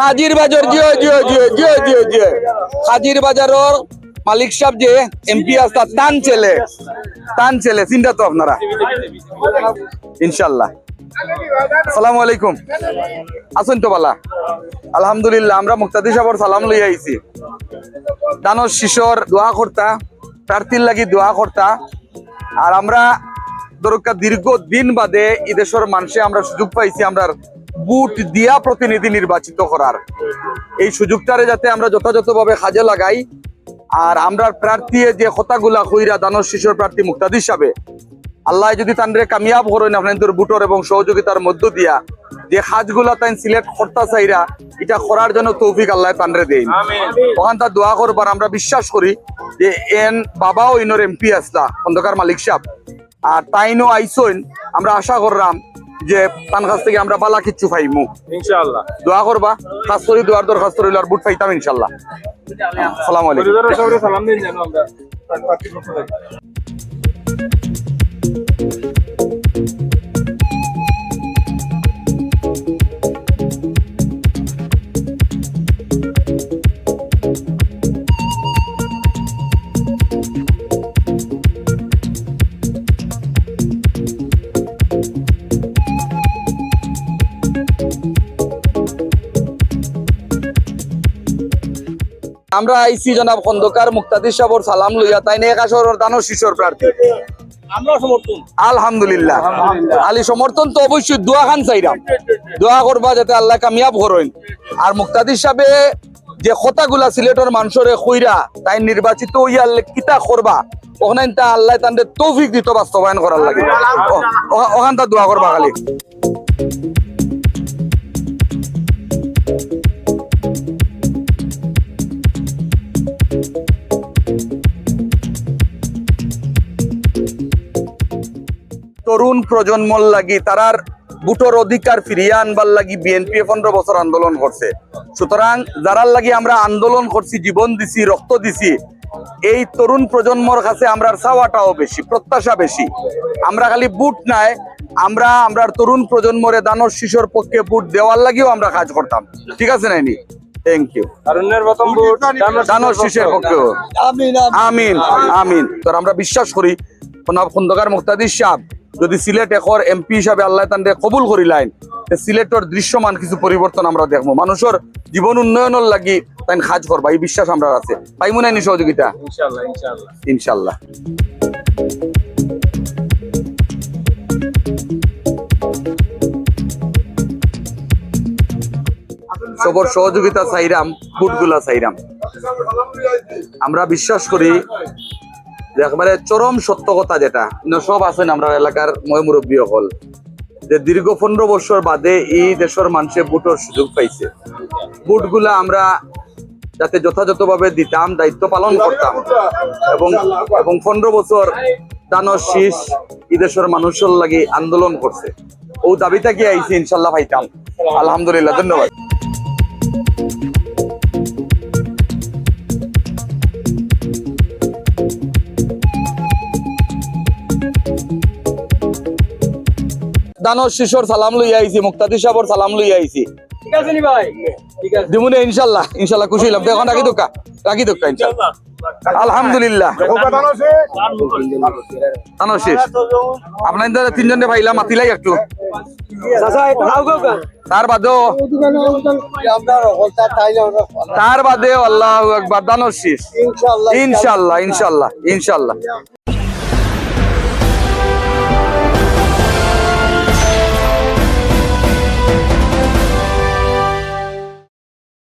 হাজির বাজার জিও জিও জিও জিও জিও জিও। হাজির বাজারের মালিক সাহেব যে এমপি আসতা তান ছেলে। তান ছেলে চিন্তা তো আপনারা। ইনশাল্লাহ। আসসালামু আলাইকুম। আসুন তো বালা। আলহামদুলিল্লাহ আমরা মুক্তাদি সাহর সালাম লই আইছি। দানর শিশর দোয়া করতা প্রার্থীর লাগি দোয়া করতা। আর আমরা দরকার দীর্ঘ দিন বাদে এই দেশের মানুষে আমরা সুযোগ পাইছি আমরা বুট দিয়া প্রতিনিধি নির্বাচিত করার। এই সুযোগটারে যাতে আমরা যথাযথভাবে কাজে লাগাই আর আমরা প্রার্থী যে কথাগুলা কইরা দানর শিশুর প্রার্থী মুক্তাদি হিসাবে আল্লাহ যদি তানরে কামিয়াব করেন আপনাদের বুটর এবং সহযোগিতার মধ্য দিয়া যে হাজগুলা তাই সিলেক্ট করতা চাইরা এটা করার জন্য তৌফিক আল্লাহ তানরে দেন। ওখান তার দোয়া করবার আমরা বিশ্বাস করি যে এন বাবাও ইনোর এমপি আসলা খন্দকার মালিক সাহেব। আর তাইনও আইসইন আমরা আশা করলাম যে পান কাছ থেকে আমরা বালা কিচ্ছু পাইমু। ইনশাআল্লাহ। দোয়া করবা কাজ করি দোয়ার দরখাস্ত রইল আর বুট পাইতাম ইনশাল্লাহ সালাম আলাইকুম। সালাম দিন জানো আমরা। আমরা আইসি জনাব খন্দকার মুক্তাদির সাহর সালাম লইয়া তাই নিয়ে একাশর দানর শিশোর প্রার্থী। আলহামদুলিল্লাহ। আলী সমর্থন তো অবশ্যই দোয়া খান চাইরাম দোয়া করবা যাতে আল্লাহ কামিয়াব করেন আর মুক্তাদির সাহেবে যে কথাগুলা সিলেটের মানুষরে কইরা তাই নির্বাচিত হইয়া কিতা করবা ওখানে তা আল্লাহ তাদের তৌফিক দিত বাস্তবায়ন করার লাগে। ওখান তা দোয়া করবা খালি। তরুণ প্রজন্মর লাগি তারার বুটোর অধিকার ফিরিয়ে আনবার লাগি বিএনপি পনেরো বছর আন্দোলন করছে। সুতরাং যারার লাগি আমরা আন্দোলন করছি জীবন দিছি রক্ত দিছি এই তরুণ প্রজন্মর কাছে আমরার চাওয়াটাও বেশি প্রত্যাশা বেশি। আমরা খালি বুট নাই আমরা আমরা তরুণ প্রজন্মরে দানর শিশুর পক্ষে বুট দেওয়ার লাগিও আমরা কাজ করতাম। ঠিক আছে নাইনি থ্যাংক ইউ শিশুর আমিন আমিন। তো আমরা বিশ্বাস করি খন্দকার মুক্তাদির সাহেব যদি সিলেট এখর এমপি হিসাবে আল্লাহ তান্ডে কবুল করিলাইন সিলেটর দৃশ্যমান কিছু পরিবর্তন আমরা দেখব মানুষের জীবন উন্নয়নের লাগি তাই কাজ করবা এই বিশ্বাস আমরা আছে। পাইমু নাইনি সহযোগিতা? ইনশাআল্লাহ ইনশাআল্লাহ। ইনশাল্লাহ সবর সহযোগিতা চাইরাম বুটগুলা চাইরাম। আমরা বিশ্বাস করি একেবারে চরম সত্য কথা যেটা সব আছেন আমরা এলাকার ময় মুরব্বী হল যে দীর্ঘ পনেরো বছর বাদে এই দেশের মানুষে বুটর সুযোগ পাইছে। বুটগুলা আমরা যাতে যথাযথভাবে দিতাম, দায়িত্ব পালন করতাম। এবং এবং পনেরো বছর দানর শীষ এই দেশের মানুষের লাগে আন্দোলন করছে। ও দাবিটা কি আইছি, ইনশাল্লাহ পাইতাম। আলহামদুলিল্লাহ, ধন্যবাদ। শিশোর সালাম লই আইছি মুক্তাদি সাহর সালাম লই আইছি। ঠিক আছে নি ভাই? ঠিক আছে। দিমুনে ইনশাল্লাহ ইনশাল্লাহ খুশি এখন রাখি দোকা রাখি দোকা ইনশাল্লাহ। আলহামদুলিল্লাহ। আপনাদের তিনজনে ভাইলা মাতিলাই একটু। তার বাদেও তার বাদে আল্লাহ একবার দানর শেষ। ইনশাল্লাহ। ইনশাল্লাহ ইনশাল্লাহ।